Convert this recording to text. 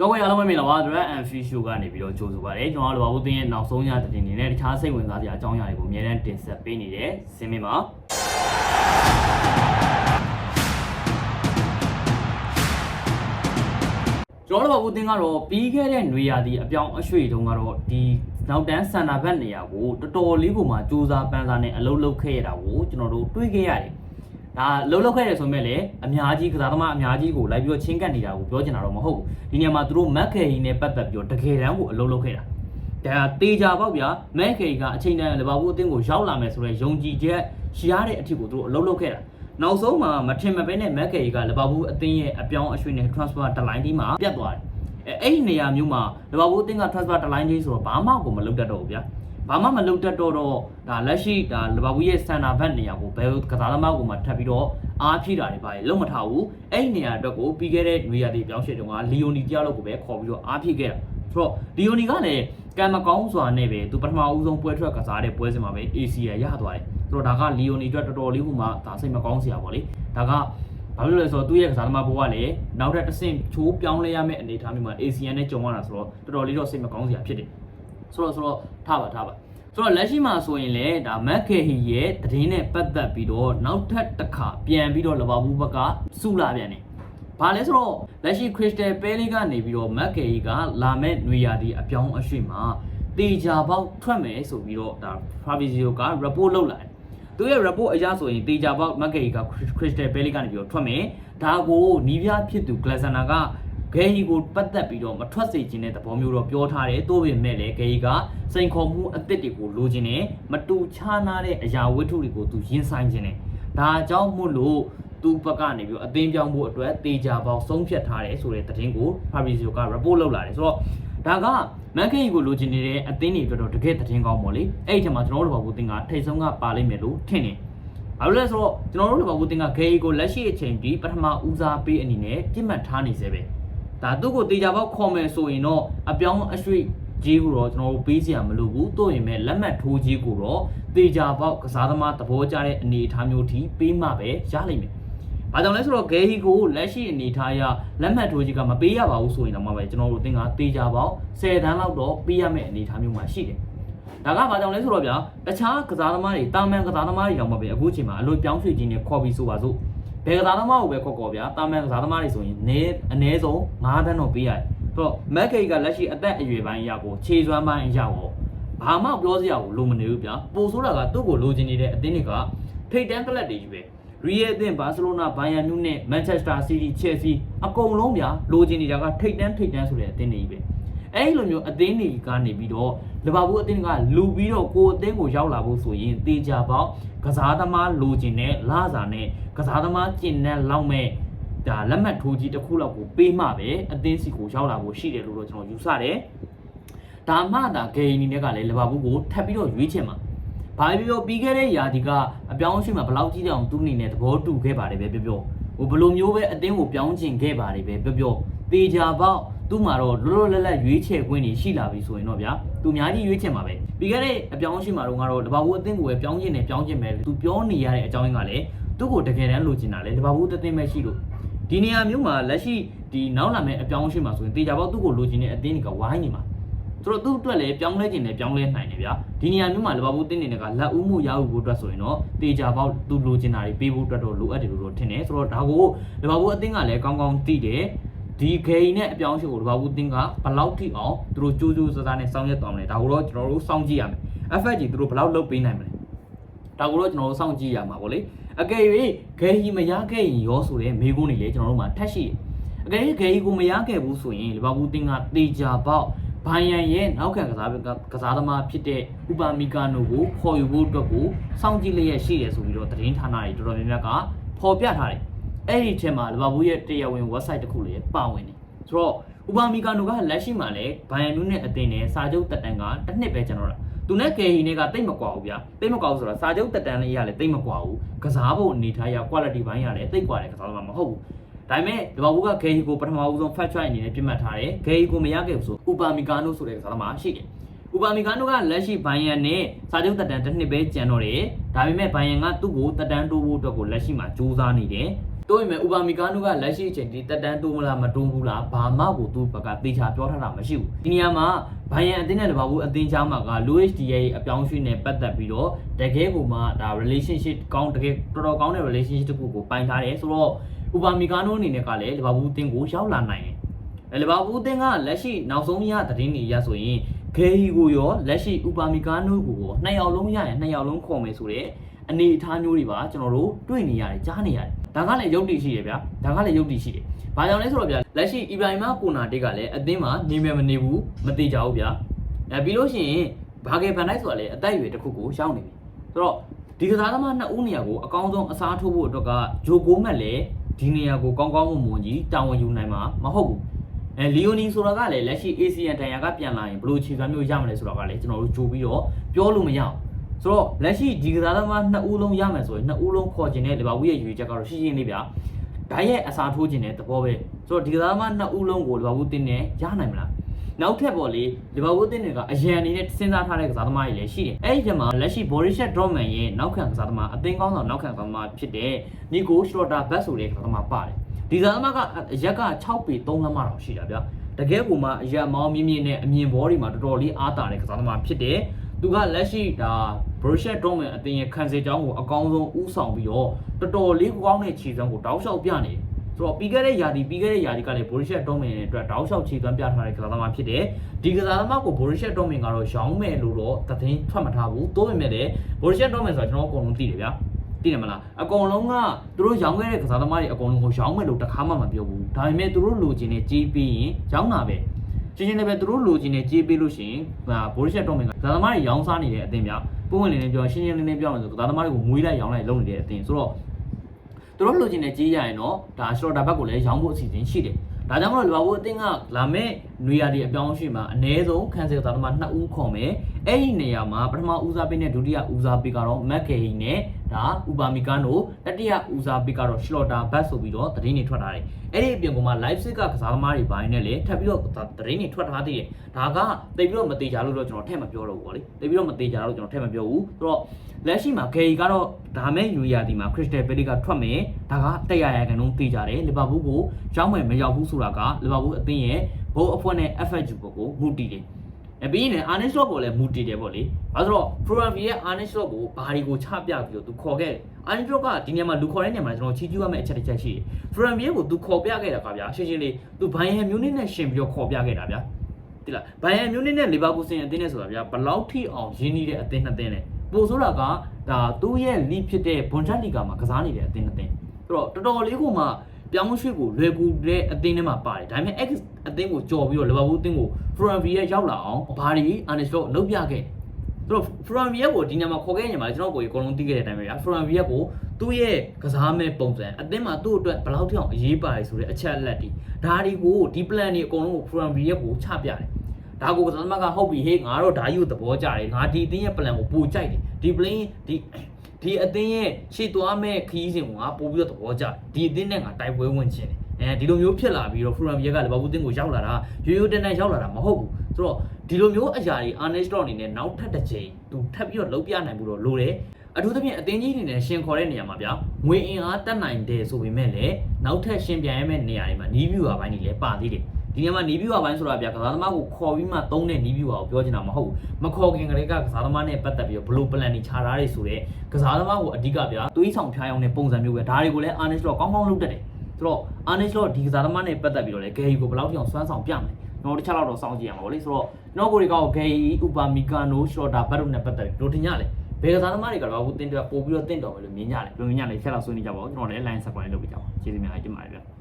ကျော်ဝဲအားလုံးပဲမင်္ဂလာပါ Direct and Free Show ကနေပြီးတော့ကြိုဆိုပါရစေကျွန်တော်တို့ဘာလို့တင်းရဲ့နောက်ဆုံးရတဲ့တင်နေနဲ့တခြားစိတ်ဝင်စားစရာအကြောင်းအရာတွေကိုအများအားတင်ဆက်ပေးနေတဲ့စင်မင်းပါကျွန်တော်တို့ဘာလို့တင်းကတော့ပြီးခဲ့တဲ့ຫນွေရာသီအပြောင်းအရွှေ့တုန်းကတော့ဒီနောက်တန်းစန္ဒာဘတ်နေရာကိုတော်တော်လေးကိုမှစူးစမ်းပန်းစားနဲ့အလုပ်လုပ်ခဲ့ရတာကိုကျွန်တော်တို့တွေးခဲ့ရတယ် ဒါလှုပ်လှုပ်ခဲ့တယ်ဆိုမဲ့လည်းအများကြီးကစားသမားအများကြီးကိုလိုက်ပြီးတော့ချင်းကပ်နေတာကိုပြောချင်တာတော့မဟုတ်ဘူးဒီနေရာမှာသူတို့မက်ခဲကြီးနဲ့ပတ်သက်ပြီးတော့တကယ်တမ်းကိုအလုပ်လုပ်ခဲ့တာဒါတေချာပေါ့ဗျာမက်ခဲကြီးကအချိန်တန်လီဗာပူးအသင်းကိုရောက်လာမယ်ဆိုတော့ယုံကြည်ချက်ရှိရတဲ့အထက်ကိုသူတို့အလုပ်လုပ်ခဲ့တာနောက်ဆုံးမှာမထင်မပဲနဲ့မက်ခဲကြီးကလီဗာပူးအသင်းရဲ့အပြောင်းအရွှေ့နဲ့ transfer တလိုင်းဒီမှာပြတ်သွားတယ်အဲအဲ့ဒီနေရာမျိုးမှာလီဗာပူးအသင်းက transfer တလိုင်းကြီးဆိုတော့ဘာမှကိုမလုပ်တတ်တော့ဘူးဗျာ ဘာမှမလုပ်တတ်တော့တော့ဒါလက်ရှိဒါလီဗာပူးရဲ့စန်နာဘတ်နေရာကိုဘယ်ကစားသမားကိုမှထပ်ပြီးတော့အားဖြည့်တာတွေပါလေလုံးမထားဘူးအဲ့ဒီနေရာအတွက်ကိုပြီးခဲ့တဲ့နွေရာသီပြောင်းရွှေ့တုန်းကလီယိုနီတယောက်လောက်ကိုပဲခေါ်ပြီးတော့အားဖြည့်ခဲ့တာဆိုတော့လီယိုနီကလည်းကံမကောင်းစွာနဲ့ပဲသူပထမဦးဆုံးပွဲထွက်ကစားတဲ့ပွဲစဉ်မှာပဲ AC ရရသွားတယ်ဆိုတော့ဒါကလီယိုနီအတွက်တော်တော်လေးဟိုမှာဒါစိတ်မကောင်းစရာပေါ့လေဒါကဘာလို့လဲဆိုတော့သူ့ရဲ့ကစားသမားဘဝကလည်းနောက်ထပ်တစ်ဆင့်ချိုးပြောင်းလဲရမယ့်အနေအထားမျိုးမှာ ACN နဲ့ကြုံရတာဆိုတော့တော်တော်လေးတော့စိတ်မကောင်းစရာဖြစ်တယ်ဆိုတော့ဆိုတော့ ထားပါထားပါဆိုတော့လက်ရှိမှာဆိုရင်လည်းဒါမက်ကေဟီရဲ့တည်င်းနဲ့ပတ်သက်ပြီးတော့နောက်ထပ်တစ်ခါပြန်ပြီးတော့လဘာဘူးဘက်ကစုလာပြန်တယ်။ဘာလဲဆိုတော့လက်ရှိခရစ်စတယ်ပဲလေးကနေပြီးတော့မက်ကေဟီကလာမဲ့နွေရာသီအပြောင်းအရွှေ့မှာတေချာပေါက်ထွက်မယ်ဆိုပြီးတော့ဒါ Fabrizio က report လုပ်လာတယ်။သူရဲ့ report အရဆိုရင်တေချာပေါက်မက်ကေဟီကခရစ်စတယ်ပဲလေးကနေပြီးတော့ထွက်မယ်။ဒါကိုနီးပြဖြစ်သူဂလက် ဆန်နာကဂေဟီကိုပတ်သက်ပြီးတော့မထွက်စေခြင်းတဲ့သဘောမျိုးတော့ပြောထားတယ်တိုးပေမဲ့လည်းဂေဟီကစိန်ခေါ်မှုအသစ်တွေကိုလိုချင်တယ်မတူခြားနာတဲ့အရာဝတ္ထုတွေကိုသူရင်ဆိုင်ခြင်းတယ်ဒါကြောင့်မို့လို့သူဘက်ကနေပြီးတော့အသင်းပြောင်းဖို့အတွက်တေချာပေါင်းဆုံးဖြတ်ထားတယ်ဆိုတဲ့သတင်းကို Fabrizio က report လုပ်လာတယ်ဆိုတော့ဒါကမန်ကေကိုလိုချင်နေတဲ့အသင်းတွေအတွက်တော့တကယ်သတင်းကောင်းပေါ့လေအဲ့ဒီချိန်မှာကျွန်တော်တို့ဘာဘူးတင်ကထိတ်ဆုံးကပါလိမ့်မယ်လို့ထင်တယ်ဘာလို့လဲဆိုတော့ကျွန်တော်တို့လီဗာပူးတင်ကဂေဟီကိုလက်ရှိအချိန်ဒီပထမဦးစားပေးအနေနဲ့ပြစ်မှတ်ထားနေစေပဲ ဒါသူ့ကိုတေချာပေါက်ခေါ်မယ်ဆိုရင်တော့အပြောင်းအရွှေ့ကြီးကိုတော့ကျွန်တော်တို့ပေးစရာမလိုဘူးတို့ရင်မဲ့လက်မှတ်ထိုးကြီးကိုတော့တေချာပေါက်ကစားသမားသဘောကျတဲ့အနေအထားမျိုးထိပေးမှပဲရလိမ့်မယ်။ဘာကြောင့်လဲဆိုတော့ဂဲဟီကိုလက်ရှိအနေအထားအရလက်မှတ်ထိုးကြီးကမပေးရပါဘူးဆိုရင်တော့မှပဲကျွန်တော်တို့အသင်ကတေချာပေါက်10တန်းလောက်တော့ပေးရမယ့်အနေအထားမျိုးမှာရှိတယ်။ဒါကဘာကြောင့်လဲဆိုတော့ဗျာတခြားကစားသမားတွေတာမန်ကစားသမားတွေတောင်မှပဲအခုချိန်မှာအလို့ပြောင်းရွှေ့ခြင်းနဲ့ခေါ်ပြီးဆိုပါစို့ ဘယ်ကစားသမားကိုပဲခေါ်ခေါ်ဗျာတာမန်ကစားသမားတွေဆိုရင်နေအနည်းဆုံး9တန်းတော့ပေးရတယ်ဆိုတော့မက်ကေကလက်ရှိအသက်အရွယ်ပိုင်းအရာကိုခြေစွမ်းပိုင်းအရာကိုဘာမှပြောစရာကိုလိုမနေဘူးဗျာပိုဆိုးတာကသူ့ကိုလိုချင်နေတဲ့အသင်းတွေကထိတ်တန်းကလပ်တွေကြီးပဲရီယယ်အသင်းဘာစီလိုနာဘိုင်ယန်နူးနဲ့မန်ချက်စတာစီးတီးချယ်ဆီအကုန်လုံးဗျာလိုချင်နေတာကထိတ်တန်းထိတ်တန်းဆိုတဲ့အသင်းတွေကြီးပဲ အဲ့လိုမျိုးအသင်းတွေကနေပြီးတော့လီဗာပူးအသင်းကလူပြီးတော့ကိုယ်အသင်းကိုရောက်လာဖို့ဆိုရင်တေချာပေါက်ကစားသမားလိုချင်တဲ့လာစာနဲ့ကစားသမားကျင်တဲ့လောက်မဲ့ဒါလက်မှတ်ထိုးကြီးတစ်ခုလောက်ကိုပေးမှပဲအသင်းစီကိုရောက်လာဖို့ရှိတယ်လို့တော့ကျွန်တော်ယူဆတယ်။ဒါမှသာဂေနီနဲ့ကလည်းလီဗာပူးကိုထပ်ပြီးတော့ရွေးချင်မှာ။ဘာပဲပြောပြီးခဲ့တဲ့ယာဒီကအပြောင်းအရွှေ့မှာဘယ်လောက်ကြီးတောင်သူ့အနေနဲ့သဘောတူခဲ့ပါတယ်ပဲပြောပြောဟိုဘယ်လိုမျိုးပဲအသင်းကိုပြောင်းချင်ခဲ့ပါတယ်ပဲပြောပြော တေချာပေါက်သူ့မှာတော့လောလောလတ်လတ်ရွေးချယ်ခွင့်တွေရှိလာပြီဆိုရင်တော့ဗျာသူအများကြီးရွေးချယ်မှာပဲပြီးခဲ့တဲ့အပြောင်းအရွှေ့မှာတော့ကတော့လီဗာပူးအသင်းကိုပဲပြောင်းချင်တယ်ပြောင်းချင်မယ်သူပြောနေရတဲ့အကြောင်းရင်းကလည်းသူ့ကိုတကယ်တမ်းလိုချင်တာလေလီဗာပူးအသင်းပဲရှိလို့ဒီနေရာမျိုးမှာလက်ရှိဒီနောက်လာမယ့်အပြောင်းအရွှေ့မှာဆိုရင်တေချာပေါက်သူ့ကိုလိုချင်တဲ့အသင်းတွေကဝိုင်းနေမှာဆိုတော့သူ့အတွက်လည်းပြောင်းလဲခြင်းနဲ့ပြောင်းလဲနိုင်တယ်ဗျာဒီနေရာမျိုးမှာလီဗာပူးတင်းနေတယ်ကလက်ဦးမှုရအောင်ဖို့အတွက်ဆိုရင်တော့တေချာပေါက်သူ့လိုချင်တာတွေပေးဖို့အတွက်တော့လိုအပ်တယ်လို့တော့ထင်တယ်ဆိုတော့ဒါကိုလီဗာပူးအသင်းကလည်းကောင်းကောင်းသိတယ် ဒီဂိမ်းနဲ့အပြောင်းအရွှေ့ကိုလီဗာပူးတင်းကဘယ်လောက်ထိအောင်သူတို့ကြိုးကြိုးစားစားနဲ့စောင့်ရက်သွားမလဲဒါကိုတော့ကျွန်တော်တို့စောင့်ကြည့်ရမယ် FFG သူတို့ဘယ်လောက်လုပ်ပေးနိုင်မလဲဒါကိုတော့ကျွန်တော်တို့စောင့်ကြည့်ရမှာပေါ့လေအကယ်၍ဂိမ်းမရခဲ့ရင်ရောဆိုတဲ့မေးခွန်းတွေလည်းကျွန်တော်တို့မှာထပ်ရှိတယ်အကယ်၍ဂိမ်းကိုမရခဲ့ဘူးဆိုရင်လီဗာပူးတင်းကတေချာပေါက်ဘိုင်ယန်ရဲ့နောက်ခံကစားကစားသမားဖြစ်တဲ့ဥပါမီကာနိုကိုခေါ်ယူဖို့အတွက်ကိုစောင့်ကြည့်လျက်ရှိတယ်ဆိုပြီးတော့သတင်းဌာနတွေတော်တော်များများကဖော်ပြထားတယ်။ အဲ့ဒီထဲမှာလီဗာပူးရဲ့တရားဝင် website တစ်ခုလည်းပါဝင်တယ်။ဆိုတော့ဥပါမီကာနိုကလက်ရှိမှာလည်းဘိုင်ယန်နူးနဲ့အသင်းနဲ့စာချုပ်တက်တန်ကတစ်နှစ်ပဲကျွန်တော်တို့သူနဲ့ကေဟီနဲ့ကတိတ်မကွာဘူးဗျာတိတ်မကွာဘူးဆိုတော့စာချုပ်တက်တန်လေးရလည်းတိတ်မကွာဘူးကစားဖို့အနေထားရ quality ဘိုင်းရလည်းတိတ်ကွာတယ်ကစားသမားမဟုတ်ဘူးဒါပေမဲ့ဒီဘာဘူးကဂေဟီကိုပထမဦးဆုံး fast track အနေနဲ့ပြတ်မှတ်ထားတယ်ဂေဟီကိုမရခဲ့ဘူးဆိုဥပါမီကာနိုဆိုတဲ့ကစားသမားရှိတယ်ဥပါမီကာနိုကလက်ရှိဘိုင်ယန်နဲ့စာချုပ်တက်တန်တစ်နှစ်ပဲကျန်တော့တယ်ဒါပေမဲ့ဘိုင်ယန်ကသူ့ကိုတက်တန်တိုးဖို့အတွက်ကိုလက်ရှိမှာစူးစမ်းနေတယ် တိုးရင်မဲ့ဥပါမီကာနိုကလက်ရှိအချိန်ဒီတက်တန်းတိုးမလားမတိုးဘူးလားဘာမှကိုသူ့ဘက်ကတေချာပြောထားတာမရှိဘူးဒီနေရာမှာဘိုင်ယန်အသင်းနဲ့တပါဘူးအသင်းချားမှာက Louis D ရဲ့အပြောင်းအရွှေ့နဲ့ပတ်သက်ပြီးတော့တကယ်ကိုမှဒါ relationship ကောင်းတကယ်တော်တော်ကောင်းတဲ့ relationship တစ်ခုကိုပိုင်ထားတယ်ဆိုတော့ဥပါမီကာနိုအနေနဲ့ကလည်းလီဗာပူးအသင်းကိုရောက်လာနိုင်တယ်အဲလီဗာပူးအသင်းကလက်ရှိနောက်ဆုံးရသတင်းတွေရဆိုရင်ဂေဟီကိုရောလက်ရှိဥပါမီကာနိုကိုရောနှစ်ယောက်လုံးရရင်နှစ်ယောက်လုံးခေါ်မယ်ဆိုတဲ့အနေအထားမျိုးတွေပါကျွန်တော်တို့တွေ့နေရတယ်ကြားနေရတယ် ဒါကလည်းရုပ်တည်ရှိတယ်ဗျာဒါကလည်းရုပ်တည်ရှိတယ်ဘာကြောင့်လဲဆိုတော့ဗျာလက်ရှိအီဘရိုင်မာကိုနာတစ်ကလည်းအသင်းမှာနေမယ်မနေဘူးမသေးကြဘူးဗျာအဲပြီးလို့ရှိရင်ဘာဂေဖန်လိုက်ဆိုတာလည်းအသက်အရွယ်တစ်ခုကိုရှောင်းနေပြီဆိုတော့ဒီကစားသမားနှစ်ဦးနေရာကိုအကောင်းဆုံးအစားထိုးဖို့အတွက်ကဂျိုကိုမက်လည်းဒီနေရာကိုကောင်းကောင်းမွန်မွန်ကြီးတာဝန်ယူနိုင်မှာမဟုတ်ဘူးအဲလီယိုနီဆိုတာကလည်းလက်ရှိ ASEAN တန်ရာကပြန်လာရင်ဘယ်လိုခြေစွမ်းမျိုးရမလဲဆိုတာကလည်းကျွန်တော်တို့ကြိုပြီးတော့ပြောလို့မရအောင် ဆိုတော့လက်ရှိဒီကစားသမားနှစ်ဦးလုံးရမယ်ဆိုရင်နှစ်ဦးလုံးခေါ်ခြင်းနဲ့လီဗာပူးရဲ့ရွေချက်ကတော့ရှင်းရှင်းလေးဗျာဓာတ်ရဲ့အစားထိုးခြင်းတဲ့သဘောပဲဆိုတော့ဒီကစားသမားနှစ်ဦးလုံးကိုလီဗာပူးတင်းနေရနိုင်မလားနောက်ထပ်ပေါ့လေလီဗာပူးတင်းတွေကအရန်အနေနဲ့စဉ်းစားထားတဲ့ကစားသမားတွေလည်းရှိတယ်အဲ့ဒီထဲမှာလက်ရှိ Borussia Dortmund ရဲ့နောက်ခံကစားသမားအသင်းကောင်းဆောင်နောက်ခံကစားသမားဖြစ်တဲ့ Nico Schlotterbeck ဆိုတဲ့ကစားသမားပါတယ်ဒီကစားသမားကအရက်က6ပေ3လက်မတော့ရှိတာဗျာတကယ်ကိုမှအရက်မောင်းမြင့်မြင့်နဲ့အမြင်ဘောတွေမှာတော်တော်လေးအားတာတဲ့ကစားသမားဖြစ်တယ် သူကလက်ရှိဒါ Borussia Dortmund အသင်းရဲ့ခံစစ်ကြောင်းကိုအကောင်းဆုံးဥဆောင်ပြီးတော့တော်တော်လေးကောင်းတဲ့ခြေစွမ်းကိုတောက်လျှောက်ပြနေတယ်ဆိုတော့ပြီးခဲ့တဲ့ယာတီပြီးခဲ့တဲ့ယာတီကလည်း Borussia Dortmund ရဲ့အတွက်တောက်လျှောက်ခြေစွမ်းပြထားတဲ့ကစားသမားဖြစ်တယ်ဒီကစားသမားကို Borussia Dortmund ကတော့ရောင်းမယ်လို့တော့သတင်းထွက်မထားဘူးတိုးပေမဲ့လည်း Borussia Dortmund ဆိုတာကျွန်တော်အကုန်လုံးသိတယ်ဗျာသိတယ်မလားအကုန်လုံးကသူတို့ရောင်းခဲ့တဲ့ကစားသမားတွေအကုန်လုံးကိုရောင်းမယ်လို့တခါမှမပြောဘူးဒါပေမဲ့သူတို့လိုချင်တဲ့ကြေးပြီးရင်ရောင်းတာပဲ ရှင်းရှင်းလေးပဲသူတို့လိုချင်နေကြေးပေးလို့ရှိရင်ဒါဘိုရစ်ရှက်တော့မင်ကဒါသမားတွေရောင်းစားနေတဲ့အသင်းပြပုံဝင်နေနေပြောရှင်းရှင်းလေးလေးပြောမယ်ဆိုဒါသမားတွေကိုမွေးလိုက်ရောင်းလိုက်လုပ်နေတဲ့အသင်းဆိုတော့သူတို့လိုချင်နေကြေးရရင်တော့ဒါရှလော့တာဘက်ကိုလည်းရောင်းဖို့အစီအစဉ်ရှိတယ်ဒါကြောင့်မလို့လီဗာပူးအသင်းကလာမဲ့နွေရာသီအပြောင်းအရွှေ့မှာအနည်းဆုံးခံစစ်သားသမား2ဦးခေါ်မယ် အဲ့ဒီနေရာမှာပထမဦးစားပေးနဲ့ဒုတိယဦးစားပေးကတော့မက်ကေဟီနဲ့ဒါဥပါမီကန်တို့တတိယဦးစားပေးကတော့ရှလော့တာဘတ်ဆိုပြီးတော့သတင်းတွေထွက်ထားတယ်အဲ့ဒီအပြင်ကမှ live sit ကကစားသမားတွေပိုင်းနဲ့လည်းထပ်ပြီးတော့သတင်းတွေထွက်ထားသေးတယ်ဒါကတိတ်ပြီးတော့မသေးကြလို့တော့ကျွန်တော်ထည့်မပြောတော့ဘူးပေါ့လေတိတ်ပြီးတော့မသေးကြလို့ကျွန်တော်ထည့်မပြောဘူးဆိုတော့လက်ရှိမှာဂေဂျီကတော့ဒါမဲ့ယူရီယာဒီမှာခရစ်စတယ်ဘယ်လီကထွက်မယ်ဒါကတက်ရရကန်လုံးသေးကြတယ်လီဗာပူးကိုရောက်မယ်မရောက်ဘူးဆိုတာကလီဗာပူးအသင်းရဲ့ဘိုးအဖွဲ့နဲ့ FHU ဘက်ကိုမူတည်တယ် အပြီးရင်အာနစ်လော့ကိုလည်းမူတည်တယ်ပေါ့လေ။အဲဆိုတော့ Program ရဲ့အာနစ်လော့ကိုဘာဒီကိုချပြပြီးတော့သူခေါ်ခဲ့တယ်။အာနစ်လော့ကဒီနေရာမှာလူခေါ်တဲ့နေရာမှာကျွန်တော်ချီးကျူးရမယ့်အချက်တစ်ချက်ရှိတယ်။ Program ရဲ့ကိုသူခေါ်ပြခဲ့တာကဗျာရှင်းရှင်းလေးသူဘိုင်ယန်မျိုးနစ်နဲ့ရှင်ပြီးတော့ခေါ်ပြခဲ့တာဗျာ။တိလားဘိုင်ယန်မျိုးနစ်နဲ့လီဗာပူးစင်အသင်းနဲ့ဆိုတာဗျာဘယ်လောက်ထိအောင်ရင်းနှီးတဲ့အသင်းနှစ်သင်းလဲ။ပို့ဆိုတာကဒါသူ့ရဲ့ league ဖြစ်တဲ့ဘွန်ချန်လီဂါမှာကစားနေတဲ့အသင်းနှစ်သင်း။ဆိုတော့တော်တော်လေးကိုမှ ပြောင်းရွှေ့ကိုလွယ်ကူတဲ့အသင်းထဲမှာပါတယ်ဒါပေမဲ့ X အသင်းကိုကြော်ပြီးတော့လီဗာပူးအသင်းကို Frontby ရဲ့ရောက်လာအောင်ဘာဒီအာနစ်လော့လုပ်ပြခဲ့သူတို့ Frontby ရဲ့ကိုဒီညမှာခေါ်ခဲ့ညမှာကျွန်တော်ကိုအကုန်လုံးသိခဲ့တဲ့အတိုင်းပဲဗျာ Frontby ရဲ့ကိုသူ့ရဲ့ကစားမဲ့ပုံစံအသင်းမှာသူ့အတွက်ဘယ်လောက်ထိအောင်အရေးပါတယ်ဆိုတဲ့အချက်အလက်တွေဒါတွေကိုဒီ plan တွေအကုန်လုံးကို Frontby ရဲ့ကိုချပြတယ်ဒါကိုကစားသမားကဟုတ်ပြီဟေးငါတော့ဓာယူသဘောကြတယ်ငါဒီအသင်းရဲ့ plan ကိုပိုကြိုက်တယ်ဒီ plan ဒီ ဒီအသင်းရဲ့ရှေ့သွားမဲ့ခီးစဉ်ကိုငါပို့ပြီးတော့သဘောကျဒီအသင်းနဲ့ငါတိုက်ပွဲဝင်ချင်တယ်အဲဒီလိုမျိုးဖြစ်လာပြီးတော့ Fulham ရဲကလီဗာပူးအသင်းကိုရောက်လာတာရိုးရိုးတန်းတန်းရောက်လာတာမဟုတ်ဘူးဆိုတော့ဒီလိုမျိုးအရာတွေ Arnest Slot အနေနဲ့နောက်ထပ်တစ်ချိန်သူထပ်ပြီးတော့လုံးပြနိုင်မှုတော့လိုတယ်အထူးသဖြင့်အသင်းကြီးအနေနဲ့ရှင်ခေါ်တဲ့နေရာမှာဗျာငွေအင်အားတက်နိုင်တယ်ဆိုပေမဲ့လည်းနောက်ထပ်ရှင်ပြန်ရမယ့်နေရာတွေမှာနီးဗျူဟာပိုင်းတွေလည်းပါသေးတယ် ဒီနေရာမှာနီးဗျူဟာပိုင်းဆိုတာဗျာကစားသမားကိုခေါ်ပြီးမှသုံးတဲ့နီးဗျူဟာကိုပြောချင်တာမဟုတ်ဘူးမခေါ်ခင်ကလေးကကစားသမားနဲ့ပတ်သက်ပြီးတော့ဘယ်လို plan တွေခြာထားရဲဆိုတော့ကစားသမားကိုအဓိကဗျာသွေးဆောင်ဖျားအောင်တဲ့ပုံစံမျိုးပဲဒါတွေကိုလည်း Arnest Slot ကောင်းကောင်းလုပ်တတ်တယ်ဆိုတော့ Arnest Slot ဒီကစားသမားနဲ့ပတ်သက်ပြီးတော့လည်း Gay ကိုဘယ်လောက်ထိအောင်စွမ်းဆောင်ပြမလဲကျွန်တော်တစ်ချက်လောက်တော့စောင့်ကြည့်ရမှာပေါ့လေဆိုတော့ကျွန်တော်ကိုရီကော Gay Upamecano Shota ဘတ်တို့နဲ့ပတ်သက်ပြီးတို့ထင်ကြလေဘယ်ကစားသမားတွေကလည်းအခုတင်းတော့ပို့ပြီးတော့တင့်တော်ပဲလို့မြင်ကြတယ်ဘယ်လိုမြင်ကြလဲချက်လောက်ဆွေးနွေးကြပါဦးကျွန်တော်လည်း line ဆက်ကွန်လေးလုပ်ပြကြပါဦးကျေးဇူးများတင်ပါတယ်ဗျာ